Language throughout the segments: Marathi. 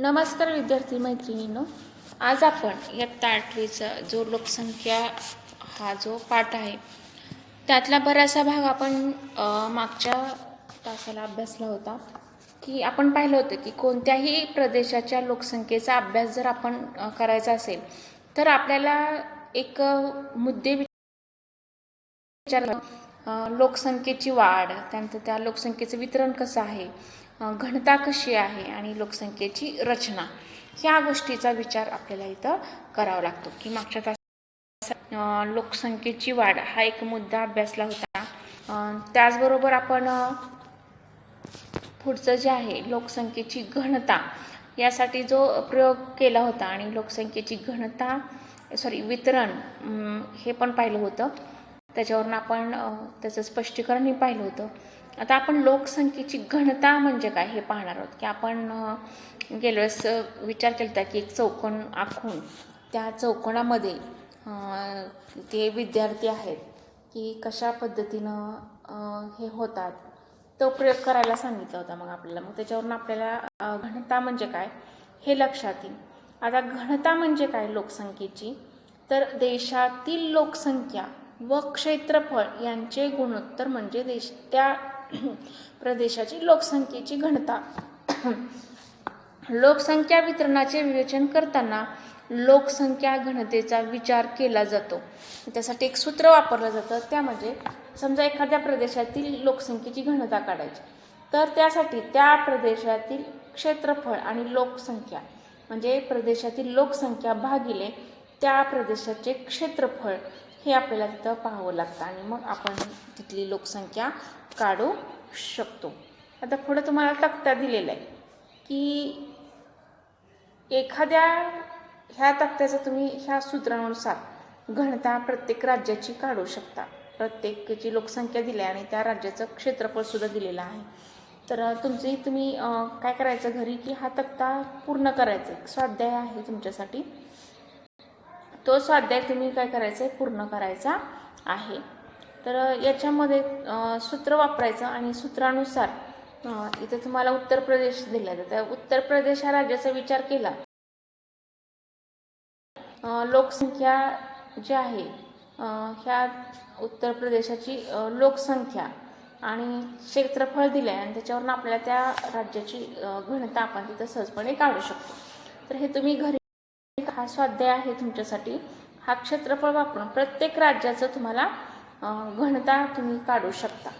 नमस्कार विद्यार्थी मैत्रिणींनो. आज आपण इयत्ता आठवीचा जो लोकसंख्या हा जो पाठ आहे त्यातला बराचसा भाग आपण मागच्या तासाला अभ्यासला होता. की आपण पाहिलं होतं की कोणत्याही प्रदेशाच्या लोकसंख्येचा अभ्यास जर आपण करायचा असेल तर आपल्याला एक मुद्दे विचार लोकसंख्येची वाढ त्यानंतर त्या लोकसंख्येचं वितरण कसं आहे घनता कशी आहे आणि लोकसंख्येची रचना ह्या गोष्टीचा विचार आपल्याला इथं करावा लागतो. की मागच्या तासात लोकसंख्येची वाढ हा एक मुद्दा अभ्यासला होता. त्याचबरोबर आपण पुढचं जे आहे लोकसंख्येची घनता यासाठी जो प्रयोग केला होता आणि लोकसंख्येची घनता सॉरी वितरण हे पण पाहिलं होतं. त्याच्यावरून आपण त्याचं स्पष्टीकरणही पाहिलं होतं. आता आपण लोकसंख्येची घनता म्हणजे काय हे पाहणार आहोत. की आपण गेल्यावेळेस विचार केला होता की एक चौकोन आखून त्या चौकोनामध्ये ते विद्यार्थी आहेत की कशा पद्धतीनं हे होतात तो प्रयोग करायला सांगितला होता मग आपल्याला. मग त्याच्यावरून आपल्याला घनता म्हणजे काय हे लक्षात येईल. आता घनता म्हणजे काय लोकसंख्येची? तर देशातील लोकसंख्या व क्षेत्रफळ यांचे गुणोत्तर म्हणजे देश त्या प्रदेशाची लोकसंख्येची घनता. लोकसंख्या वितरणाचे विवेचन करताना लोकसंख्या घनतेचा विचार केला जातो. त्यासाठी एक सूत्र वापरलं जातं त्या म्हणजे समजा एखाद्या प्रदेशातील लोकसंख्येची घनता काढायची. तर त्यासाठी त्या प्रदेशातील क्षेत्रफळ आणि लोकसंख्या म्हणजे प्रदेशातील लोकसंख्या भागिले त्या प्रदेशाचे क्षेत्रफळ हे आपल्याला तिथं पाहावं लागतं आणि मग आपण तिथली लोकसंख्या काढू शकतो. आता पुढे तुम्हाला तक्ता दिलेला आहे की एखाद्या ह्या तक्त्याचा तुम्ही ह्या सूत्रानुसार घनता प्रत्येक राज्याची काढू शकता. प्रत्येकाची लोकसंख्या दिली आहे आणि त्या राज्याचं क्षेत्रफळ सुद्धा दिलेलं आहे. तर तुमची तुम्ही काय करायचं घरी की हा तक्ता पूर्ण करायचा? एक स्वाध्याय आहे तुमच्यासाठी. तो स्वाध्याय तुम्ही काय करायचं आहे पूर्ण करायचा आहे. तर याच्यामध्ये सूत्र वापरायचं आणि सूत्रानुसार इथे तुम्हाला उत्तर प्रदेश दिला आहे त्या उत्तर प्रदेश हा राज्याचा विचार केला. लोकसंख्या जी आहे ह्या उत्तर प्रदेशाची लोकसंख्या आणि क्षेत्रफळ दिलं आहे आणि त्याच्यावरून आपल्याला त्या राज्याची घनता आपण तिथं सहजपणे काढू शकतो. तर हे तुम्ही घरी हा स्वाध्याय आहे तुमच्यासाठी. हा क्षेत्रफळ वापरून प्रत्येक राज्याचं तुम्हाला घनता तुम्ही काढू शकता.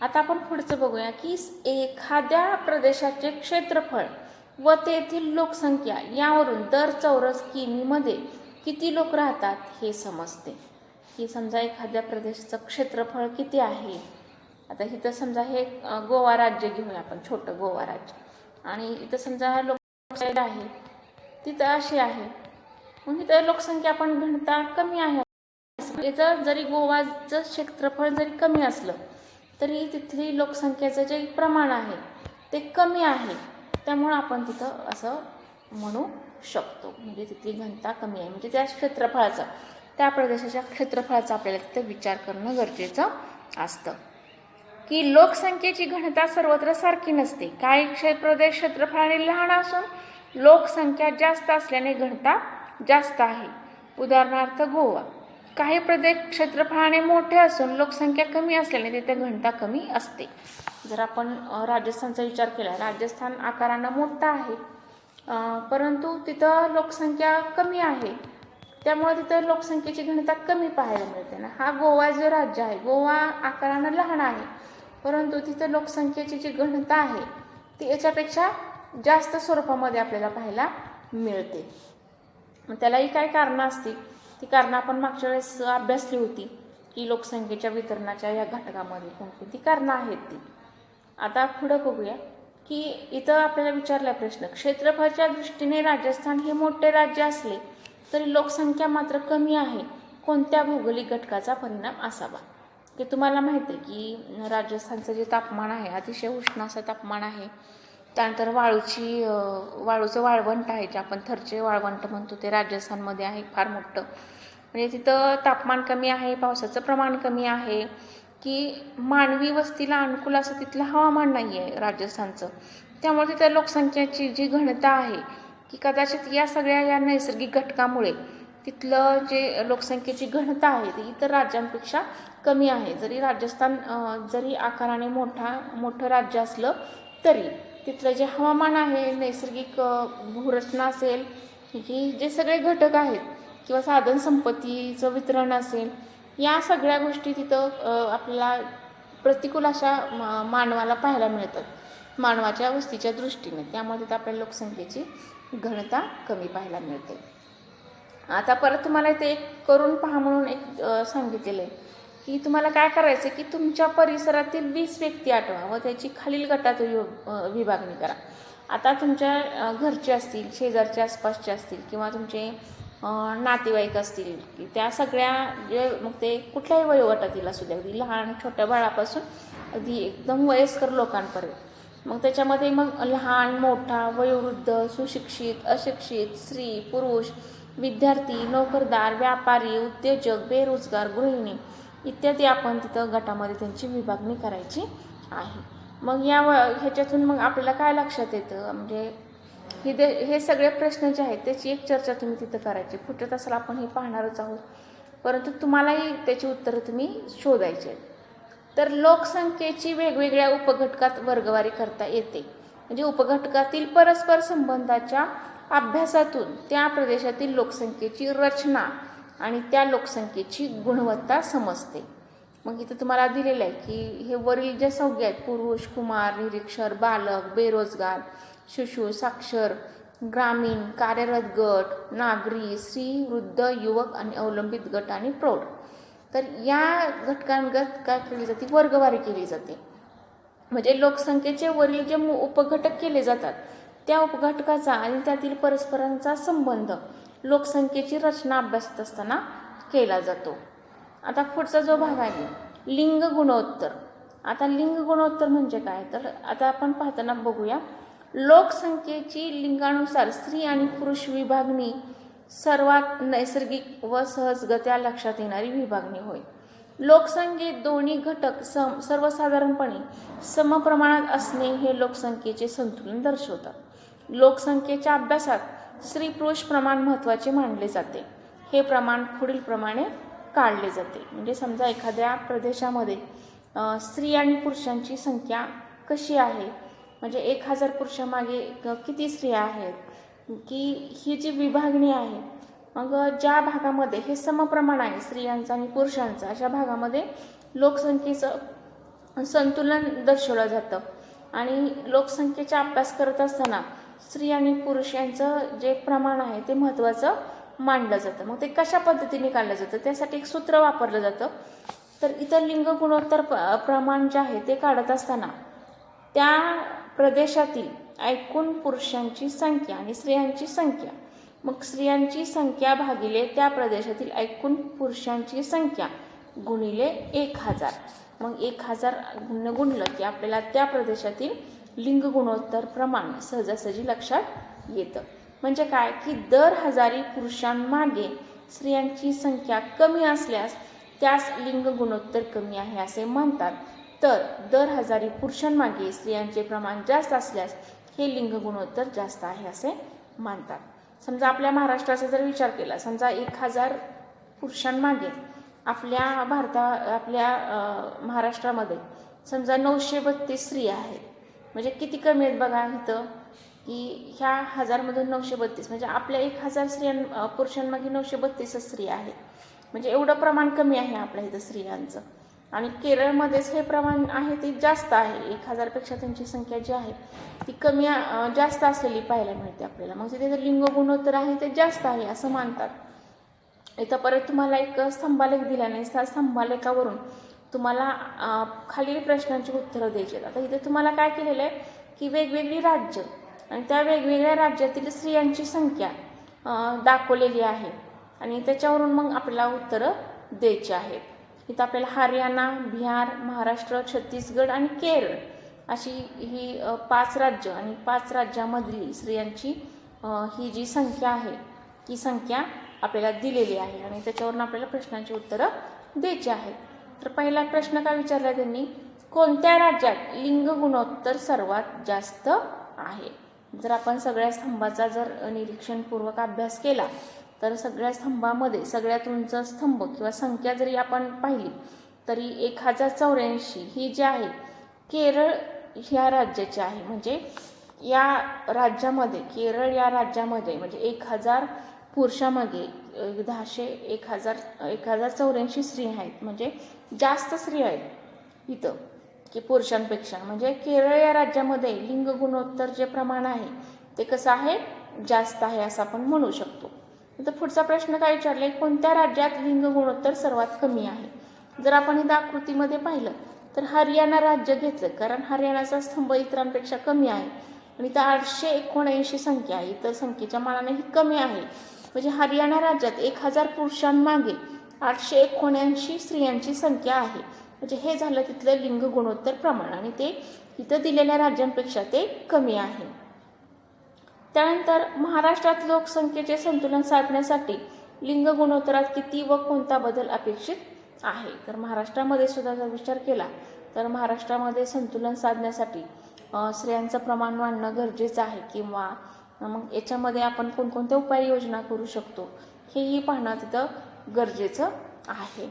आता आपण पुढचं बघूया की एखाद्या प्रदेशाचे क्षेत्रफळ व तेथील लोकसंख्या यावरून दर चौरस किमीमध्ये किती लोक राहतात हे समजते. की समजा एखाद्या प्रदेशाचं क्षेत्रफळ किती आहे? आता इथं समजा हे गोवा राज्य घेऊया आपण छोटं गोवा राज्य. आणि इथं समजा लोक साईड आहे. तिथं अशी आहे. मग इथं लोकसंख्या पण घनता कमी आहे. याचं जरी गोवाचं क्षेत्रफळ जरी कमी असलं तरी तिथली लोकसंख्येचं जे प्रमाण आहे ते कमी आहे. त्यामुळं आपण तिथं असं म्हणू शकतो. म्हणजे तिथली घनता कमी आहे. म्हणजे त्या क्षेत्रफळाचा त्या प्रदेशाच्या क्षेत्रफळाचा आपल्याला तिथं विचार करणं गरजेचं असतं. की लोकसंख्येची घनता सर्वत्र सारखी नसते. काही क्षेत्रप्रदेश प्रदेश क्षेत्रफळाने लहान असून लोकसंख्या जास्त असल्याने घनता जास्त आहे. उदाहरणार्थ गोवा. काही प्रदेश क्षेत्रफळाने मोठे असून लोकसंख्या कमी असल्याने तिथे घनता कमी असते. जर आपण राजस्थानचा विचार केला राजस्थान आकारानं मोठा आहे. परंतु तिथं लोकसंख्या कमी आहे. त्यामुळे तिथं लोकसंख्येची घनता कमी पाहायला मिळते ना. हा गोवा जो राज्य आहे गोवा आकारानं लहान आहे. परंतु तिथं लोकसंख्येची जी घनता आहे ती याच्यापेक्षा जास्त स्वरूपामध्ये आपल्याला पाहायला मिळते. मग त्यालाही काय कारणं असतील? ती कारणं आपण मागच्या वेळेस अभ्यासली होती की लोकसंख्येच्या वितरणाच्या या घटकामध्ये कोणकोणती कारणं आहेत ती. आता पुढं बघूया की इथं आपल्याला विचारला प्रश्न क्षेत्रफळाच्या दृष्टीने राजस्थान हे मोठे राज्य असले तरी लोकसंख्या मात्र कमी आहे कोणत्या भौगोलिक घटकाचा परिणाम असावा? की तुम्हाला माहिती आहे की राजस्थानचं जे तापमान आहे अतिशय उष्ण असं तापमान आहे. त्यानंतर वाळूची वाळूचं वाळवंट आहे जे आपण थरचे वाळवंट म्हणतो ते राजस्थानमध्ये आहे फार मोठं. म्हणजे तिथं तापमान कमी आहे पावसाचं प्रमाण कमी आहे की मानवी वस्तीला अनुकूल असं तिथलं हवामान नाही आहे राजस्थानचं. त्यामुळे तिथं लोकसंख्येची जी घनता आहे की कदाचित या सगळ्या या नैसर्गिक घटकामुळे तिथलं जे लोकसंख्येची घनता आहे ती इतर राज्यांपेक्षा कमी आहे. जरी राजस्थान जरी आकाराने मोठा मोठं राज्य असलं तरी तिथलं जे हवामान आहे नैसर्गिक भूरचना असेल की जे सगळे घटक आहेत किंवा साधन संपत्तीचं वितरण असेल या सगळ्या गोष्टी तिथं आपल्याला प्रतिकूल अशा मानवाला पाहायला मिळतात मानवाच्या वस्तीच्या दृष्टीने. त्यामुळे तिथं आपल्या लोकसंख्येची घनता कमी पाहायला मिळते. आता परत तुम्हाला ते एक करून पहा म्हणून एक सांगितलेलं आहे. की तुम्हाला काय करायचं की तुमच्या परिसरातील वीस व्यक्ती आठवा व त्याची खालील गटात वि- विभागणी करा. आता तुमच्या घरचे असतील शेजारचे आसपासचे असतील किंवा तुमचे नातेवाईक असतील की त्या सगळ्या जे मग ते कुठल्याही वयोगटातील असू द्या अगदी लहान छोट्या बाळापासून अगदी एकदम वयस्कर लोकांपर्यंत. मग त्याच्यामध्ये मग लहान मोठा वयोवृद्ध सुशिक्षित अशिक्षित स्त्री पुरुष विद्यार्थी नोकरदार व्यापारी उद्योजक बेरोजगार गृहिणी इत्यादी आपण तिथं गटामध्ये त्यांची विभागणी करायची आहे. मग या व ह्याच्यातून मग आपल्याला काय लक्षात येतं? म्हणजे हे दे हे सगळे प्रश्न जे आहेत त्याची एक चर्चा तुम्ही तिथं करायची. पुढच्या तासाला आपण हे पाहणारच आहोत. परंतु तुम्हालाही त्याची उत्तरं तुम्ही शोधायची आहेत. तर लोकसंख्येची वेगवेगळ्या उपघटकात वर्गवारी करता येते. म्हणजे उपघटकातील परस्पर संबंधाच्या अभ्यासातून त्या प्रदेशातील लोकसंख्येची रचना आणि त्या लोकसंख्येची गुणवत्ता समजते. मग इथं तुम्हाला दिलेलं आहे की हे वरील ज्या संज्ञा आहेत पुरुष कुमार निरीक्षर बालक बेरोजगार शिशु साक्षर ग्रामीण कार्यरत गट नागरी स्त्री वृद्ध युवक आणि अवलंबित गट आणि प्रौढ. तर या घटकांगत काय केली जाते? वर्गवारी केली जाते. म्हणजे लोकसंख्येचे वरील जे मु- उपघटक केले जातात त्या उपघटकाचा आणि त्यातील परस्परांचा संबंध लोकसंख्येची रचना अभ्यासत असताना केला जातो. आता पुढचा जो भाग आहे लिंग गुणोत्तर. आता लिंग गुणोत्तर म्हणजे काय? तर आता आपण पाहताना बघूया. लोकसंख्येची लिंगानुसार स्त्री आणि पुरुष विभागणी सर्वात नैसर्गिक व सहजगत्या लक्षात येणारी विभागणी होय. लोकसंख्येत दोन्ही घटक सम सर्वसाधारणपणे समप्रमाणात असणे हे लोकसंख्येचे संतुलन दर्शवतात. लोकसंख्येच्या अभ्यासात स्त्री पुरुष प्रमाण महत्त्वाचे मानले जाते. हे प्रमाण पुढील प्रमाणे काढले जाते. म्हणजे समजा एखाद्या प्रदेशामध्ये स्त्री आणि पुरुषांची संख्या कशी आहे? म्हणजे एक हजार पुरुषामागे किती स्त्रिया आहेत? की ही जी विभागणी आहे मग ज्या भागामध्ये हे समप्रमाण आहे स्त्रियांचं आणि पुरुषांचं अशा भागामध्ये लोकसंख्येचं संतुलन दर्शवलं जातं. आणि लोकसंख्येचा अभ्यास करत असताना स्त्री आणि पुरुष यांचं जे प्रमाण आहे ते महत्त्वाचं मांडलं जातं. मग ते कशा पद्धतीने काढलं जातं? त्यासाठी एक सूत्र वापरलं जातं. तर इतर लिंग गुणोत्तर प- प्रमाण जे आहे ते काढत असताना त्या प्रदेशातील एकूण पुरुषांची संख्या आणि स्त्रियांची संख्या मग स्त्रियांची संख्या भागिले त्या प्रदेशातील एकूण पुरुषांची संख्या गुणिले एक हजार. मग एक हजार गुण गुणलं की आपल्याला त्या प्रदेशातील लिंग गुणोत्तर प्रमाण सहजासहजी लक्षात येतं. म्हणजे काय? की दर हजारी पुरुषांमागे स्त्रियांची संख्या कमी असल्यास त्यास लिंग गुणोत्तर कमी आहे असे म्हणतात. तर दर हजारी पुरुषांमागे स्त्रियांचे प्रमाण जास्त असल्यास हे लिंग गुणोत्तर जास्त आहे असे मानतात. समजा आपल्या महाराष्ट्राचा जर विचार केला समजा एक हजार पुरुषांमागे आपल्या भारता आपल्या महाराष्ट्रामध्ये समजा नऊशे बत्तीस स्त्रिया आहेत. म्हणजे किती कमी आहेत बघा इथं की ह्या हजारमधून नऊशे बत्तीस म्हणजे आपल्या एक हजार स्त्रियां पुरुषांमागे नऊशे बत्तीस स्त्रिया आहेत. म्हणजे एवढं प्रमाण कमी आहे आपल्या इथं स्त्रियांचं. आणि केरळमध्येच हे प्रमाण आहे ते जास्त आहे एक हजारपेक्षा त्यांची संख्या जी आहे ती कमी जास्त असलेली पाहायला मिळते आपल्याला. मग तिथे जे लिंग गुणोत्तर आहे ते जास्त आहे असं मानतात. इथं परत तुम्हाला एक स्तंभालेख दिला नाही त्या स्तंभालेखावरून तुम्हाला खालील प्रश्नांची उत्तरं द्यायची आहेत. आता इथे तुम्हाला काय केलेलं आहे की वेगवेगळी राज्य आणि त्या वेगवेगळ्या राज्यातील स्त्रियांची संख्या दाखवलेली आहे. आणि त्याच्यावरून मग आपल्याला उत्तरं द्यायची आहेत. इथं आपल्याला हरियाणा बिहार महाराष्ट्र छत्तीसगड आणि केरळ अशी ही पाच राज्य आणि पाच राज्यामधली स्त्रियांची ही जी संख्या आहे ती संख्या आपल्याला दिलेली आहे. आणि त्याच्यावरून आपल्याला प्रश्नांची उत्तरं द्यायची आहेत. तर पहिला प्रश्न काय विचारला त्यांनी? कोणत्या राज्यात लिंग गुणोत्तर सर्वात जास्त आहे? जर आपण सगळ्या स्तंभाचा जर निरीक्षणपूर्वक अभ्यास केला तर सगळ्या स्तंभामध्ये सगळ्यात उंच स्तंभ किंवा संख्या जरी आपण पाहिली तरी एक हजार चौऱ्याऐंशी ही जी आहे केरळ ह्या राज्याची आहे. म्हणजे या राज्यामध्ये केरळ या राज्यामध्ये म्हणजे एक हजार पुरुषामागे दहाशे एक हजार एक हजार चौऱ्याऐंशी स्त्री आहेत. म्हणजे जास्त स्त्री आहेत इथं की पुरुषांपेक्षा. म्हणजे केरळ या राज्यामध्ये लिंग गुणोत्तर जे प्रमाण आहे ते कसं आहे? जास्त आहे असं आपण म्हणू शकतो. तर पुढचा प्रश्न काय विचारलाय कोणत्या राज्यात लिंग गुणोत्तर सर्वात कमी आहे? जर आपण इथं आकृतीमध्ये पाहिलं तर हरियाणा राज्य घेतलं कारण हरियाणाचा स्तंभ इतरांपेक्षा कमी आहे. आणि इथं आठशे एकोणऐंशी संख्या आहे. इतर संख्येच्या मानाने ही कमी आहे. म्हणजे हरियाणा राज्यात एक हजार पुरुषांमागे आठशे एकोणऐंशी स्त्रियांची संख्या आहे. म्हणजे हे झालं तिथलं लिंग गुणोत्तर प्रमाण आणि ते इथं दिलेल्या राज्यांपेक्षा ते कमी आहे. त्यानंतर महाराष्ट्रात लोकसंख्येचे संतुलन साधण्यासाठी लिंग गुणोत्तरात किती व कोणता बदल अपेक्षित आहे? तर महाराष्ट्रामध्ये सुद्धा जर विचार केला तर महाराष्ट्रामध्ये संतुलन साधण्यासाठी स्त्रियांचं प्रमाण वाढणं गरजेचं आहे किंवा मग याच्यामध्ये आपण कोणकोणत्या उपाययोजना करू शकतो हेही पाहणं तिथं गरजेचं आहे.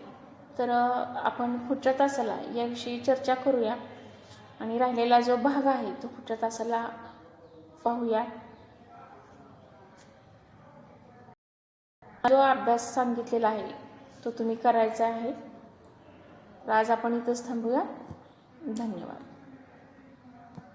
तर आपण पुढच्या तासाला याविषयी चर्चा करूया. आणि राहिलेला जो भाग आहे तो पुढच्या तासाला पाहूया. जो अभ्यास सांगितलेला आहे तो तुम्ही करायचा आहे. आज आपण इथंच थांबूया. धन्यवाद.